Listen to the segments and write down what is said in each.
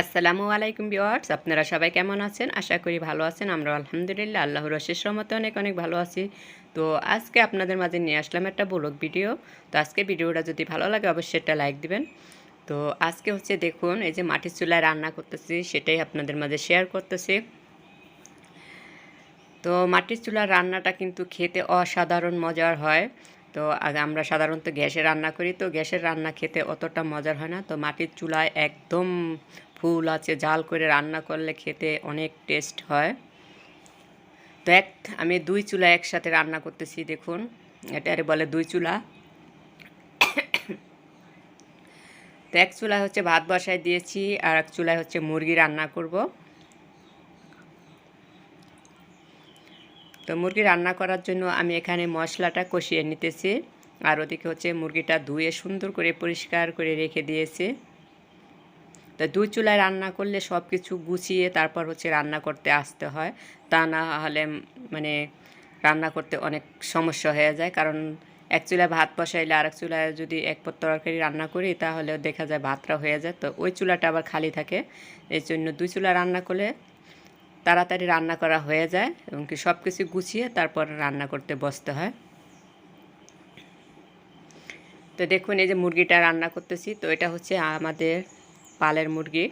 আসসালামু আলাইকুম বিওয়ার্স আপনারা সবাই কেমন আছেন? আশা করি ভালো আছেন আমরা আলহামদুলিল্লাহ, আল্লাহর রশেষ রহমতে অনেক অনেক ভালো আছি। তো আজকে আপনাদের মাঝে নিয়ে আসলাম একটা ব্লগ ভিডিও। তো আজকে ভিডিওটা যদি ভালো লাগে, অবশ্যই একটা লাইক দিবেন। তো আজকে হচ্ছে দেখুন, এই যে মাটির চুলায় রান্না করতেছি, সেটাই আপনাদের মাঝে শেয়ার করতেছি। তো মাটির চুলার রান্নাটা কিন্তু খেতে অসাধারণ মজার হয়। তো আগে আমরা সাধারণত গ্যাসে রান্না করি, তো গ্যাসের রান্না খেতে অতটা মজার হয় না। তো মাটির চুলায় একদম ফুল আছে জাল করে রান্না করলে খেতে অনেক টেস্ট হয়। তো এক, আমি দুই চুলা একসাথে রান্না করতেছি, দেখুন। এটারে বলে দুই চুলা। তো এক চুলায় হচ্ছে ভাত বসায় দিয়েছি, আর এক চুলায় হচ্ছে মুরগি রান্না করব। তো মুরগি রান্না করার জন্য আমি এখানে মশলাটা কষিয়ে নিতেছি, আর ওদিকে হচ্ছে মুরগিটা ধুয়ে সুন্দর করে পরিষ্কার করে রেখে দিয়েছি। তো দুই চুলায় রান্না করলে সব কিছু গুছিয়ে তারপর হচ্ছে রান্না করতে আসতে হয়। তা না হলে মানে রান্না করতে অনেক সমস্যা হয়ে যায়। কারণ এক চুলায় ভাত বসাইলে আর এক চুলায় যদি এক পর তরকারি রান্না করি তাহলে দেখা যায় ভাতটা হয়ে যায়। তো ওই চুলাটা আবার খালি থাকে। এই জন্য দুই চুলা রান্না করলে তাড়াতাড়ি রান্না করা হয়ে যায় এবং কি সব কিছু গুছিয়ে তারপর রান্না করতে বসতে হয়। তো দেখুন এই যে মুরগিটা রান্না করতেছি। তো এটা হচ্ছে আমাদের পালের মুরগি।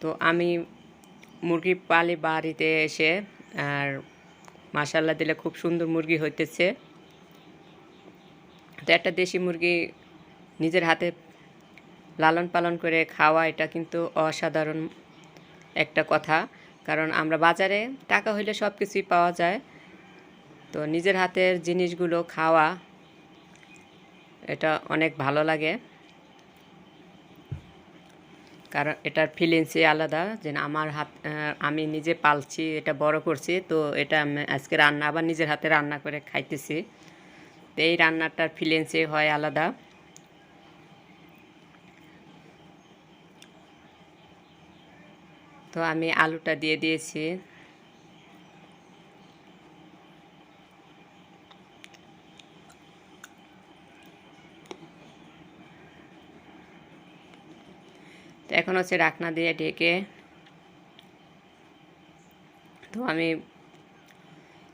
তো আমি মুরগি পালি বাড়িতে এসে, আর মাসাল্লা দিলে খুব সুন্দর মুরগি হইতেছে। তো একটা দেশি মুরগি নিজের হাতে লালন পালন করে খাওয়া, এটা কিন্তু অসাধারণ একটা কথা। কারণ আমরা বাজারে টাকা হইলে সব কিছুই পাওয়া যায়। তো নিজের হাতের জিনিসগুলো খাওয়া এটা অনেক ভালো লাগে। কারণ এটার ফিলিংসই আলাদা, যে আমার হাত আমি নিজে পালছি, এটা বড় করছি, তো এটা আমি আজকে রান্না, আবার নিজের হাতে রান্না করে খাইতেছি। তো এই রান্নাটার ফিলিংসই হয় আলাদা। তো আমি আলুটা দিয়ে দিয়েছি। এখন হচ্ছে রাখনা দিয়ে ঢেকে তো আমি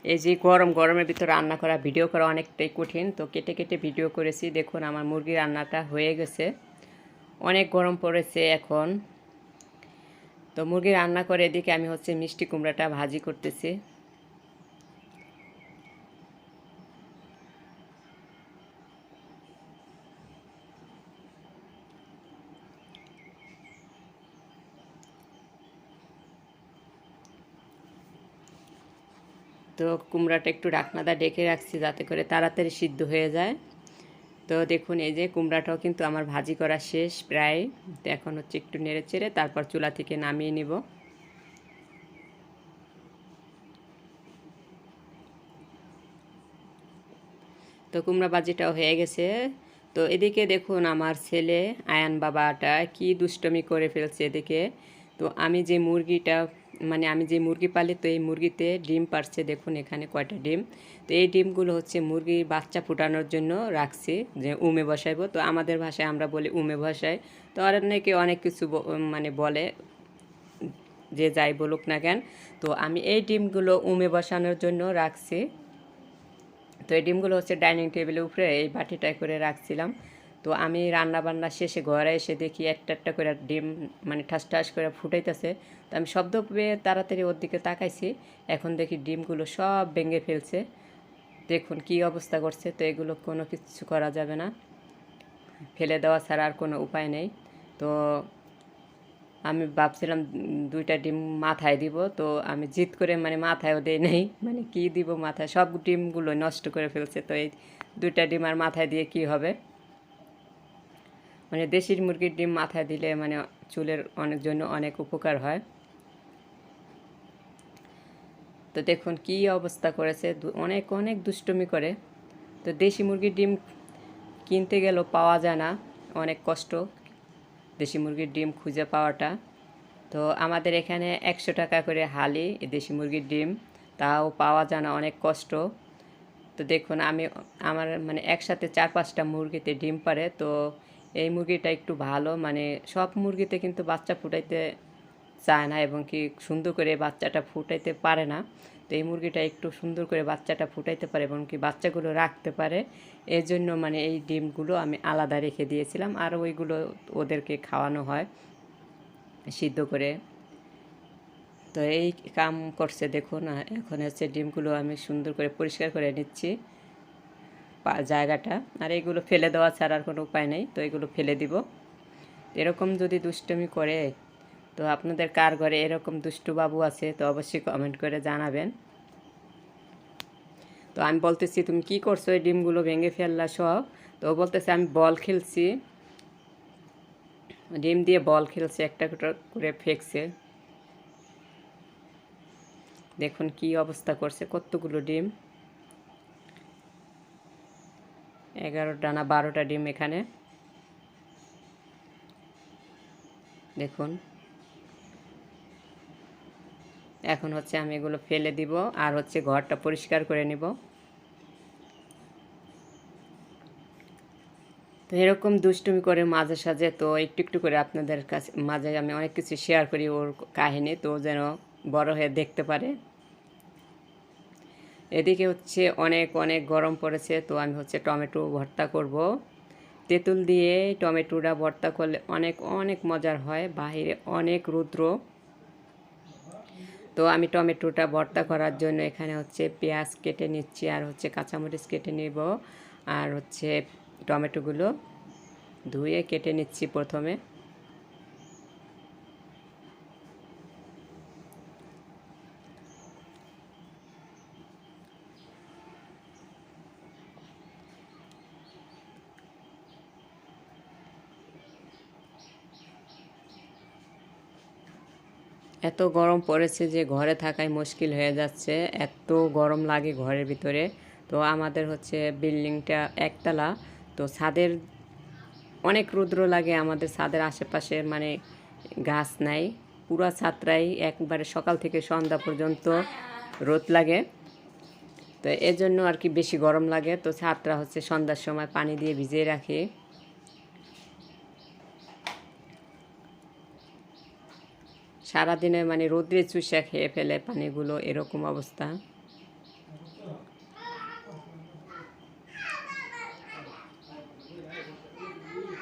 এই যে গরম, গরমের ভিতরে রান্না করা, ভিডিও করা অনেকটাই কঠিন, তো কেটে কেটে ভিডিও করেছি। দেখুন, আমার মুরগির রান্নাটা হয়ে গেছে। অনেক গরম পড়েছে এখন। তো মুরগি রান্না করে এদিকে আমি হচ্ছে মিষ্টি কুমড়াটা ভাজি করতেছি। তো কুমড়াটা একটু ডাকনাদা ডেকে রাখছি যাতে করে তাড়াতাড়ি সিদ্ধ হয়ে যায়। তো দেখুন, এই যে কুমড়াটাও কিন্তু আমার ভাজি করা শেষ প্রায়। তো এখন হচ্ছে একটু নেড়ে চেড়ে তারপর চুলা থেকে নামিয়ে নিব। তো কুমড়া ভাজিটাও হয়ে গেছে। তো এদিকে দেখুন, আমার ছেলে আয়ান বাবাটা কি দুষ্টমি করে ফেলছে এদিকে। তো আমি যে মুরগিটা মানে আমি যে মুরগি পালি, তো এই মুরগিতে ডিম পারছে। দেখুন এখানে কয়টা ডিম। তো এই ডিমগুলো হচ্ছে মুরগির বাচ্চা ফুটানোর জন্য রাখছি, যে উমে বসাইবো। তো আমাদের ভাষায় আমরা বলি উমে বসাই। তো অনেকে অনেক কিছু মানে বলে, যে যাই বলুক না কেন। তো আমি এই ডিমগুলো উমে বসানোর জন্য রাখছি। তো এই ডিমগুলো হচ্ছে ডাইনিং টেবিলের উপরে, এই বাটিটায় করে রাখছিলাম। তো আমি রান্না বান্না শেষে ঘরে এসে দেখি একটা একটা করে ডিম মানে ঠাস ঠাস করে ফুটাইতেছে। তো আমি শব্দ পেয়ে তাড়াতাড়ি ওর দিকে তাকাইছি। এখন দেখি ডিমগুলো সব ভেঙে ফেলছে। দেখুন কি অবস্থা করছে। তো এগুলো কোনো কিছু করা যাবে না। ফেলে দেওয়া ছাড়া আর কোনো উপায় নেই। তো আমি ভাবছিলাম দুইটা ডিম মাথায় দিব। তো আমি জিত করে মানে মাথায়ও দেই নেই। মানে কি দিব মাথায়? সব ডিমগুলো নষ্ট করে ফেলছে। তো এই দুইটা ডিম আর মাথায় দিয়ে কি হবে? মানে দেশির মুরগির ডিম মাথায় দিলে মানে চুলের অনেক জন্য অনেক উপকার হয়। তো দেখুন কি অবস্থা করেছে। অনেক অনেক দুষ্টমি করে। তো দেশি মুরগির ডিম কিনতে গেলেও পাওয়া যায় না। অনেক কষ্ট দেশি মুরগির ডিম খুঁজে পাওয়াটা। তো আমাদের এখানে একশো টাকা করে হালি দেশি মুরগির ডিম। তাও পাওয়া যায় না, অনেক কষ্ট। তো দেখুন আমি, আমার মানে একসাথে চার পাঁচটা মুরগিতে ডিম পারে তো এই মুরগিটা একটু ভালো মানে সব মুরগিতে কিন্তু বাচ্চা ফুটাইতে চায় না এবং কি সুন্দর করে বাচ্চাটা ফুটাইতে পারে না। তো এই মুরগিটা একটু সুন্দর করে বাচ্চাটা ফুটাইতে পারে এবং কি বাচ্চাগুলো রাখতে পারে। এর জন্য মানে এই ডিমগুলো আমি আলাদা রেখে দিয়েছিলাম আর ওইগুলো ওদেরকে খাওয়ানো হয় সিদ্ধ করে। তো এই কাম করছে দেখুন এখন হচ্ছে ডিমগুলো আমি সুন্দর করে পরিষ্কার করে নিচ্ছি। জায়গাটা। আর এগুলো ফেলে দেওয়া ছাড়ার কোনো উপায় নেই, তো এগুলো ফেলে দিব। এরকম যদি দুষ্টুমি করে, তো আপনাদের কার ঘরে এরকম দুষ্টু বাবু আছে, তো অবশ্যই কমেন্ট করে জানাবেন। তো আমি বলতেছি, তুমি কি করছ? এই ডিমগুলো ভেঙে ফেললা সব? তো বলতেছে, আমি বল খেলছি। ডিম দিয়ে বল খেলছে, একটা একটা করে ফেকছে। দেখুন কি অবস্থা করছে, কতগুলো ডিম। এগারোটা না বারোটা ডিম এখানে। দেখুন। এখন হচ্ছে আমি এগুলো ফেলে দিব আর হচ্ছে ঘরটা পরিষ্কার করে নিব। তো এরকম দুষ্টুমি করে মাঝে সাঝে তো একটু একটু করে আপনাদের কাছে, মাঝে আমি অনেক কিছু শেয়ার করি ওর কাহিনী, তো যেন বড় হয়ে দেখতে পারে। এদিকে হচ্ছে অনেক অনেক গরম পড়েছে, তো আমি হচ্ছে টমেটো ভর্তা করব। তেঁতুল দিয়ে টমেটোটা ভর্তা করলে অনেক অনেক মজার হয় বাইরে অনেক রুদ্র। তো আমি টমেটোটা ভর্তা করার জন্য এখানে হচ্ছে পেঁয়াজ কেটে নিচ্ছি আর হচ্ছে কাঁচামরিচ কেটে নিব আর হচ্ছে টমেটোগুলো ধুয়ে কেটে নিচ্ছি প্রথমে। এত গরম পড়েছে যে ঘরে থাকাই মুশকিল হয়ে যাচ্ছে, এত গরম লাগে ঘরের ভিতরে। তো আমাদের হচ্ছে বিল্ডিংটা একতলা, তো ছাদের অনেক রৌদ্র লাগে, আমাদের ছাদের আশেপাশে মানে গাছ নাই, পুরো ছাদটাই একবারে সকাল থেকে সন্ধ্যা পর্যন্ত রোদ লাগে। তো এর জন্য আর কি বেশি গরম লাগে, তো ছাদটা হচ্ছে সন্ধ্যার সময় পানি দিয়ে ভিজিয়ে রাখি। সারাদিনে মানে রোদ্রে চুষা খেয়ে ফেলে পানিগুলো, এরকম অবস্থা।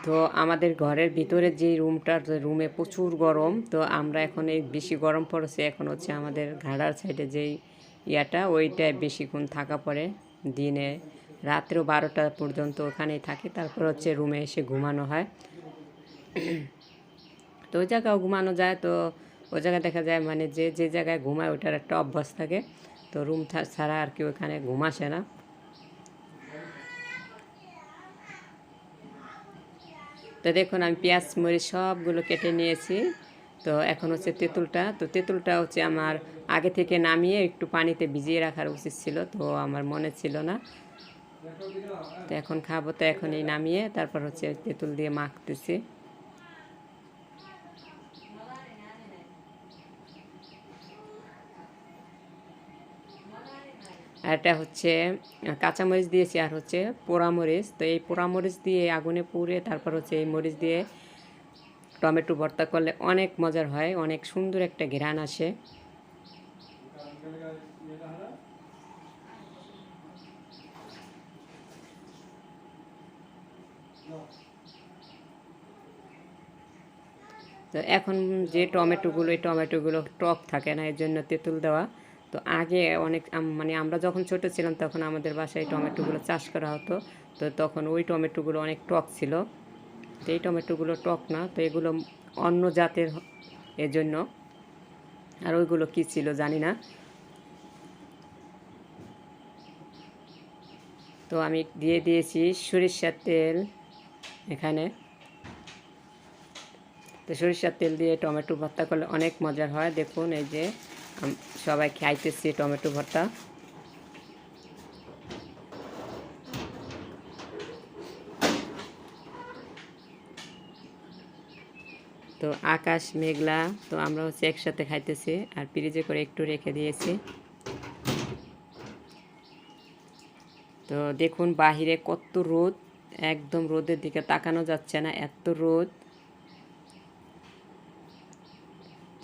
তো আমাদের ঘরের ভিতরে যে রুমটা রুমে প্রচুর গরম, তো আমরা এখন এই বেশি গরম পড়েছে, এখন হচ্ছে আমাদের ঘাড়ার সাইডে যেই ইয়াটা, ওইটায় বেশিক্ষণ থাকা পড়ে দিনে। রাত্রেও বারোটা পর্যন্ত ওখানেই থাকি, তারপর হচ্ছে রুমে এসে ঘুমানো হয়। তো ওই জায়গাও ঘুমানো যায় তো ওই জায়গায় দেখা যায় মানে যে যে জায়গায় ঘুমায় ওটার একটা অভ্যাস থাকে। তো রুম ছাড়া আর কি ওখানে ঘুম আসে না। তো দেখুন, আমি পেঁয়াজ, মরিচ সবগুলো কেটে নিয়েছি। তো এখন হচ্ছে তেঁতুলটা। তো তেঁতুলটা হচ্ছে আমার আগে থেকে নামিয়ে একটু পানিতে ভিজিয়ে রাখার উচিত ছিল, তো আমার মনে ছিল না। তো এখন খাব, তো এখনই নামিয়ে তারপর হচ্ছে তেঁতুল দিয়ে মাখতেছি। এটা হচ্ছে কাঁচামরিচ দিয়েছি আর হচ্ছে পোড়ামরিচ। তো এই পোড়ামরিচ দিয়ে আগুনে পুড়ে তারপর হচ্ছে এই মরিচ দিয়ে টমেটো ভর্তা করলে অনেক মজার হয়, অনেক সুন্দর একটা ঘ্রাণ আসে। তো এখন যে টমেটোগুলো, এই টমেটোগুলো টক থাকে না, এর জন্য তেঁতুল দেওয়া। তো আগে অনেক মানে আমরা যখন ছোট ছিলাম তখন আমাদের বাসায় টমেটোগুলো চাষ করা হতো। তো তখন ওই টমেটোগুলো অনেক টক ছিল। তো এই টমেটোগুলো টক না, তো এগুলো অন্য জাতের হ- এর জন্য আর ওইগুলো কী ছিল জানি না। তো আমি দিয়ে দিয়েছি সরিষার তেল এখানে। তো সরিষার তেল দিয়ে টমেটো ভর্তা করলে অনেক মজার হয়। দেখুন এই যে সবাই খাইতেছি টমেটো ভর্তা। তো আকাশ মেঘলা, তো আমরা হচ্ছে একসাথে খাইতেছি, আর ফ্রিজে করে একটু রেখে দিয়েছি। তো দেখুন বাহিরে কত রোদ, একদম রোদের দিকে তাকানো যাচ্ছে না, এত রোদ।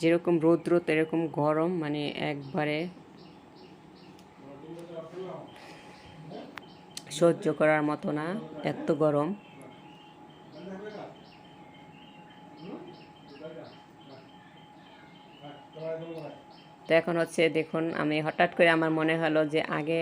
যেরকম রৌদ্র এরকম গরম মানে একবারে সহ্য করার মতো না, এত গরম। তো এখন হচ্ছে দেখুন, আমি হঠাৎ করে আমার মনে হলো যে আগে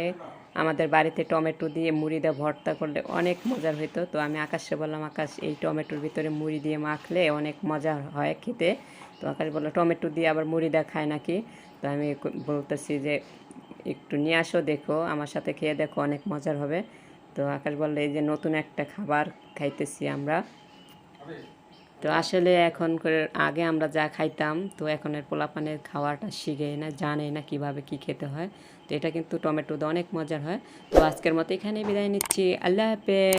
আমাদের বাড়িতে টমেটো দিয়ে মুড়ি দিয়ে ভর্তা করলে অনেক মজার হতো তো আমি আকাশে বললাম, আকাশ, এই টমেটোর ভিতরে মুড়ি দিয়ে মাখলে অনেক মজা হয় খেতে। তো আকাশ বলল টমেটো দিয়ে আবার মুড়ি দেওয়া খায় নাকি? তো আমি বলতেছি যে একটু নিয়ে আসো, দেখো, আমার সাথে খেয়ে দেখো, অনেক মজার হবে। তো আকাশ বলল, এই যে নতুন একটা খাবার খাইতেছি আমরা। তো আসলে এখন করে আগে আমরা যা খাইতাম, তো এখনের পোলাপানের খাওয়াটা শিখে না, জানে না কীভাবে কি খেতে হয়। তো এটা কিন্তু টমেটো দিয়ে অনেক মজার হয়। তো আজকের মতো এখানে বিদায় নিচ্ছি। আল্লাহ হাফেজ।